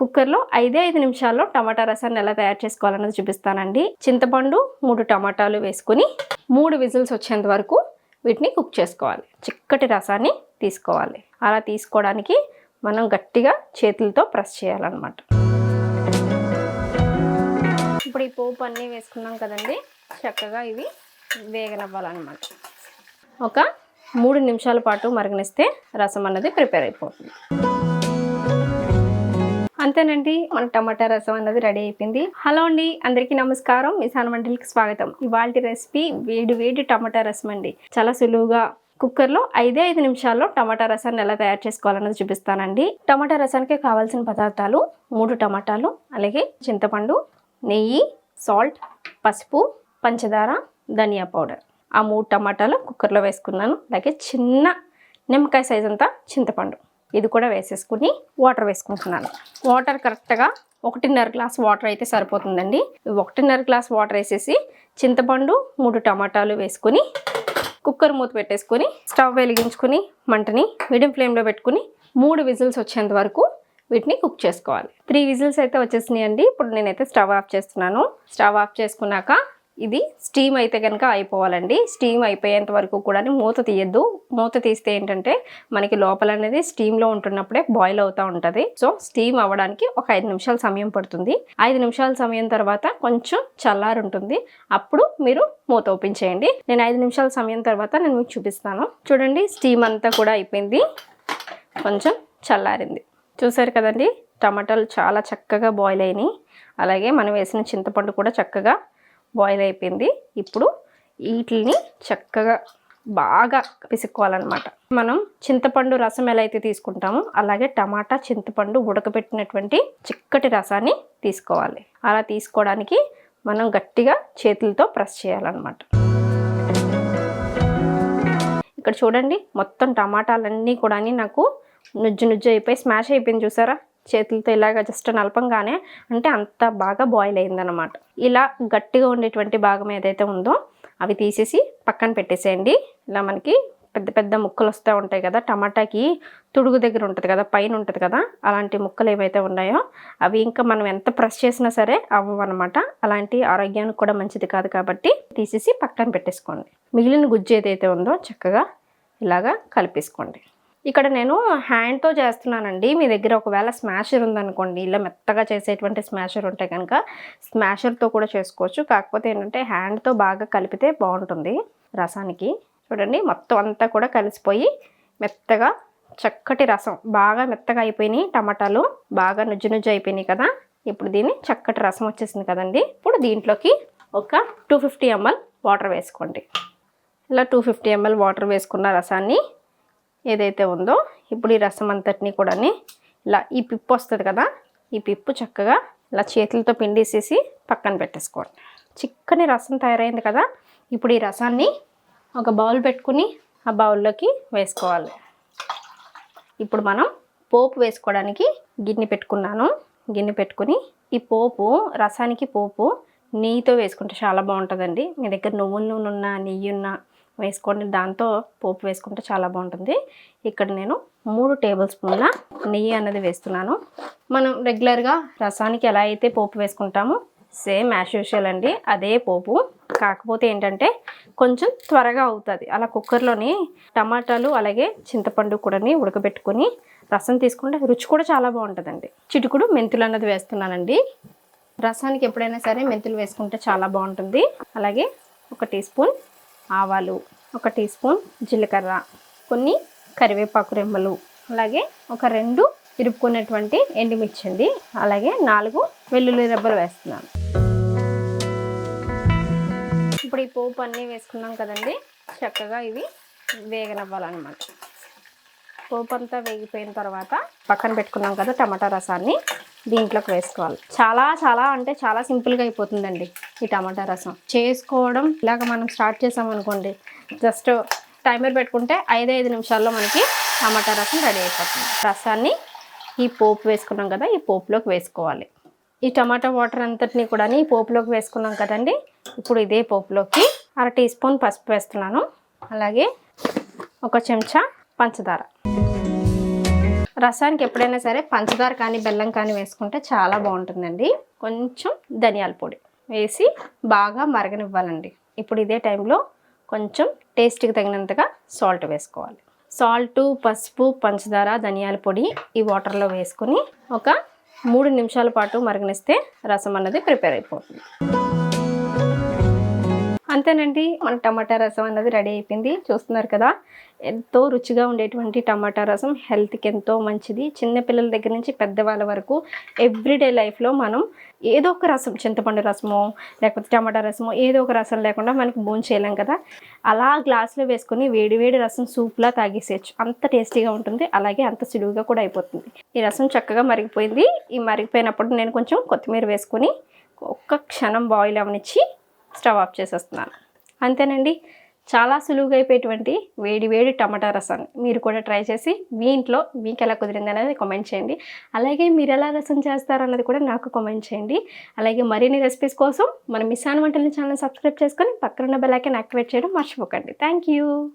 కుక్కర్లో ఐదే ఐదు నిమిషాల్లో టమాటా రసాన్ని ఎలా తయారు చేసుకోవాలన్నది చూపిస్తానండి. చింతపండు మూడు టమాటాలు వేసుకుని మూడు విజిల్స్ వచ్చేంత వరకు వీటిని కుక్ చేసుకోవాలి. చిక్కటి రసాన్ని తీసుకోవాలి. అలా తీసుకోవడానికి మనం గట్టిగా చేతులతో ప్రెస్ చేయాలన్నమాట. ఇప్పుడు ఈ పోపు అన్నీ వేసుకున్నాం కదండి. చక్కగా ఇవి వేగనవ్వాలన్నమాట. ఒక మూడు నిమిషాల పాటు మరిగనిస్తే రసం అన్నది ప్రిపేర్ అయిపోతుంది. అంతేనండి మన టమాటా రసం అన్నది రెడీ అయిపోయింది. హలో అండి అందరికీ నమస్కారం. మిసాన్ వంటలకి స్వాగతం. ఇవాళ రెసిపీ వేడి వేడి టమాటా రసం అండి. చాలా సులువుగా కుక్కర్లో ఐదే ఐదు నిమిషాల్లో టమాటా రసాన్ని ఎలా తయారు చేసుకోవాలన్నది చూపిస్తానండి. టమాటా రసానికి కావాల్సిన పదార్థాలు మూడు టమాటాలు అలాగే చింతపండు నెయ్యి సాల్ట్ పసుపు పంచదార ధనియా పౌడర్. ఆ మూడు టమాటాలు కుక్కర్లో వేసుకున్నాను. అలాగే చిన్న నిమ్మకాయ సైజ్ అంతా చింతపండు. ఇది కూడా వేసేసుకుని వాటర్ వేసుకుంటున్నాను. వాటర్ కరెక్ట్గా ఒకటిన్నర గ్లాస్ వాటర్ అయితే సరిపోతుందండి. ఒకటిన్నర గ్లాస్ వాటర్ వేసేసి చింతపండు మూడు టమాటాలు వేసుకుని కుక్కర్ మూత పెట్టేసుకొని స్టవ్ వెలిగించుకుని మంటని మీడియం ఫ్లేమ్లో పెట్టుకుని మూడు విజిల్స్ వచ్చేంత వరకు వీటిని కుక్ చేసుకోవాలి. త్రీ విజిల్స్ అయితే వచ్చేసినాయండి. ఇప్పుడు నేనైతే స్టవ్ ఆఫ్ చేస్తున్నాను. స్టవ్ ఆఫ్ చేసుకున్నాక ఇది స్టీమ్ అయితే కనుక అయిపోవాలండి. స్టీమ్ అయిపోయేంత వరకు కూడా మూత తీయద్దు. మూత తీస్తే ఏంటంటే మనకి లోపల అనేది స్టీమ్లో ఉంటున్నప్పుడే బాయిల్ అవుతూ ఉంటుంది. సో స్టీమ్ అవ్వడానికి ఒక ఐదు నిమిషాల సమయం పడుతుంది. ఐదు నిమిషాల సమయం తర్వాత కొంచెం చల్లారి ఉంటుంది అప్పుడు మీరు మూత ఓపెన్ చేయండి. నేను ఐదు నిమిషాల సమయం తర్వాత నేను మీకు చూపిస్తాను. చూడండి స్టీమ్ అంతా కూడా అయిపోయింది. కొంచెం చల్లారింది. చూసారు కదండి టమాటాలు చాలా చక్కగా బాయిల్ అయినాయి. అలాగే మనం వేసిన చింతపండు కూడా చక్కగా బాయిల్ అయిపోయింది. ఇప్పుడు వీటిని చక్కగా బాగా పిసుక్కోవాలన్నమాట. మనం చింతపండు రసం ఎలా అయితే తీసుకుంటామో అలాగే టమాటా చింతపండు ఉడకబెట్టినటువంటి చిక్కటి రసాన్ని తీసుకోవాలి. అలా తీసుకోవడానికి మనం గట్టిగా చేతులతో ప్రెస్ చేయాలన్నమాట. ఇక్కడ చూడండి మొత్తం టమాటాలన్నీ కూడా నాకు నుజ్జు నుజ్జు అయిపోయి స్మాష్ అయిపోయింది చూసారా? చేతులతో ఇలాగ జస్ట్ నలపంగానే అంటే అంత బాగా బాయిల్ అయిందనమాట ఇలా గట్టిగా ఉండేటువంటి భాగం ఏదైతే ఉందో అవి తీసేసి పక్కన పెట్టేసేయండి. ఇలా మనకి పెద్ద పెద్ద ముక్కలు వస్తూ ఉంటాయి కదా టమాటాకి తుడుగు దగ్గర ఉంటుంది కదా పైన ఉంటుంది కదా అలాంటి ముక్కలు ఏవైతే ఉన్నాయో అవి ఇంకా మనం ఎంత ప్రెస్ చేసినా సరే అవ్వనమాట అలాంటి ఆరోగ్యానికి కూడా మంచిది కాదు కాబట్టి తీసేసి పక్కన పెట్టేసుకోండి. మిగిలిన గుజ్జు ఏదైతే ఉందో చక్కగా ఇలాగా కలిపేసుకోండి. ఇక్కడ నేను హ్యాండ్తో చేస్తున్నానండి. మీ దగ్గర ఒకవేళ స్మాషర్ ఉందనుకోండి ఇలా మెత్తగా చేసేటువంటి స్మాషర్ ఉంటే కనుక స్మాషర్తో కూడా చేసుకోవచ్చు. కాకపోతే ఏంటంటే హ్యాండ్తో బాగా కలిపితే బాగుంటుంది రసానికి. చూడండి మొత్తం అంతా కూడా కలిసిపోయి మెత్తగా చక్కటి రసం. బాగా మెత్తగా అయిపోయినాయి టమాటాలు. బాగా నుజ్జు నుజ్జు అయిపోయినాయి కదా. ఇప్పుడు దీన్ని చక్కటి రసం వచ్చేసింది కదండి. ఇప్పుడు దీంట్లోకి ఒక టూ ఫిఫ్టీ ఎంఎల్ వాటర్ వేసుకోండి. ఇలా టూ ఫిఫ్టీ ఎంఎల్ వాటర్ వేసుకున్న రసాన్ని ఏదైతే ఉందో ఇప్పుడు ఈ రసం అంతటిని కూడా ఇలా ఈ పిప్పు వస్తుంది కదా ఈ పిప్పు చక్కగా ఇలా చేతులతో పిండేసేసి పక్కన పెట్టేసుకోండి చిక్కని రసం తయారైంది కదా ఇప్పుడు ఈ రసాన్ని ఒక బౌల్ పెట్టుకుని ఆ బౌల్లోకి వేసుకోవాలి. ఇప్పుడు మనం పోపు వేసుకోవడానికి గిన్నె పెట్టుకున్నాను. గిన్నె పెట్టుకుని ఈ పోపు రసానికి పోపు నెయ్యితో వేసుకుంటే చాలా బాగుంటుందండి. మీ దగ్గర నువ్వుల నూనె ఉన్నా నెయ్యి ఉన్నా వేసుకోండి. దాంతో పోపు వేసుకుంటే చాలా బాగుంటుంది. ఇక్కడ నేను మూడు టేబుల్ స్పూన్ల నెయ్యి అన్నది వేస్తున్నాను. మనం రెగ్యులర్గా రసానికి ఎలా అయితే పోపు వేసుకుంటామో సేమ్ యాజ్ యూజువల్ అండి. అదే పోపు. కాకపోతే ఏంటంటే కొంచెం త్వరగా అవుతుంది. అలా కుక్కర్లోని టమాటాలు అలాగే చింతపండు కూడా ఉడకబెట్టుకొని రసం తీసుకుంటే రుచి కూడా చాలా బాగుంటుందండి. చిటుకుడు మెంతులు అన్నది వేస్తున్నానండి. రసానికి ఎప్పుడైనా సరే మెంతులు వేసుకుంటే చాలా బాగుంటుంది. అలాగే ఒక టీ స్పూన్ ఆవాలు ఒక టీ స్పూన్ జీలకర్ర కొన్ని కరివేపాకు రెమ్మలు అలాగే ఒక రెండు ఇరుపుకున్నటువంటి ఎండుమిర్చి అండి అలాగే నాలుగు వెల్లుల్లి రెబ్బలు వేస్తున్నాను. ఇప్పుడు ఈ పోపు అన్నీ వేసుకున్నాం కదండి చక్కగా ఇవి వేగనవ్వాలన్నమాట. పోపు అంతా వేగిపోయిన తర్వాత పక్కన పెట్టుకున్నాం కదా టమాటా రసాన్ని దీంట్లోకి వేసుకోవాలి. చాలా చాలా అంటే చాలా సింపుల్గా అయిపోతుందండి ఈ టమాటా రసం. చేసుకోవడం ఇలాగ మనం స్టార్ట్ చేసామనుకోండి జస్ట్ టైమర్ పెట్టుకుంటే ఐదు ఐదు నిమిషాల్లో మనకి టమాటా రసం రెడీ అయిపోతుంది. రసాన్ని ఈ పోపు వేసుకున్నాం కదా ఈ పోపులోకి వేసుకోవాలి. ఈ టమాటా వాటర్ అంతటిని కూడా ఈ పోపులోకి వేసుకున్నాం కదండి ఇప్పుడు ఇదే పోపులోకి అర టీ స్పూన్ పసుపు వేస్తున్నాను. అలాగే ఒక చెంచా పంచదార. రసానికి ఎప్పుడైనా సరే పంచదార కానీ బెల్లం కానీ వేసుకుంటే చాలా బాగుంటుందండి. కొంచెం ధనియాల పొడి వేసి బాగా మరగనివ్వాలండి. ఇప్పుడు ఇదే టైంలో కొంచెం టేస్ట్కి తగినంతగా సాల్ట్ వేసుకోవాలి. సాల్ట్ పసుపు పంచదార ధనియాల పొడి ఈ వాటర్లో వేసుకొని ఒక మూడు నిమిషాల పాటు మరగనిస్తే రసం అన్నది ప్రిపేర్ అయిపోతుంది. అంతేనండి. మన టమాటా రసం అన్నది రెడీ అయిపోయింది. చూస్తున్నారు కదా ఎంతో రుచిగా ఉండేటువంటి టమాటా రసం హెల్త్కి ఎంతో మంచిది. చిన్నపిల్లల దగ్గర నుంచి పెద్దవాళ్ళ వరకు ఎవ్రీడే లైఫ్లో మనం ఏదో ఒక రసం చింతపండు రసమో లేకపోతే టమాటా రసమో ఏదో ఒక రసం లేకుండా మనకి బోన్ చేయలేం కదా. అలా గ్లాస్లో వేసుకుని వేడి వేడి రసం సూప్లా తాగేసేయచ్చు. అంత టేస్టీగా ఉంటుంది. అలాగే అంత సులువుగా కూడా అయిపోతుంది. ఈ రసం చక్కగా మరిగిపోయింది. ఈ మరిగిపోయినప్పుడు నేను కొంచెం కొత్తిమీర వేసుకొని ఒక్క క్షణం బాయిల్ అవనిచ్చి స్టవ్ ఆఫ్ చేసేస్తున్నాను. అంతేనండి చాలా సులువుగా అయిపోయేటువంటి వేడి వేడి టమాటా రసం మీరు కూడా ట్రై చేసి మీ ఇంట్లో మీకు ఎలా కుదిరింది అనేది కామెంట్ చేయండి. అలాగే మీరు ఎలా రసం చేస్తారు అన్నది కూడా నాకు కామెంట్ చేయండి. అలాగే మరిన్ని రెసిపీస్ కోసం మన మిస్ ఆన్ వంటల ఛానల్ సబ్స్క్రైబ్ చేసుకొని పక్కన ఉన్న బెల్ ఐకాన్ యాక్టివేట్ చేయడం మర్చిపోకండి. Thank you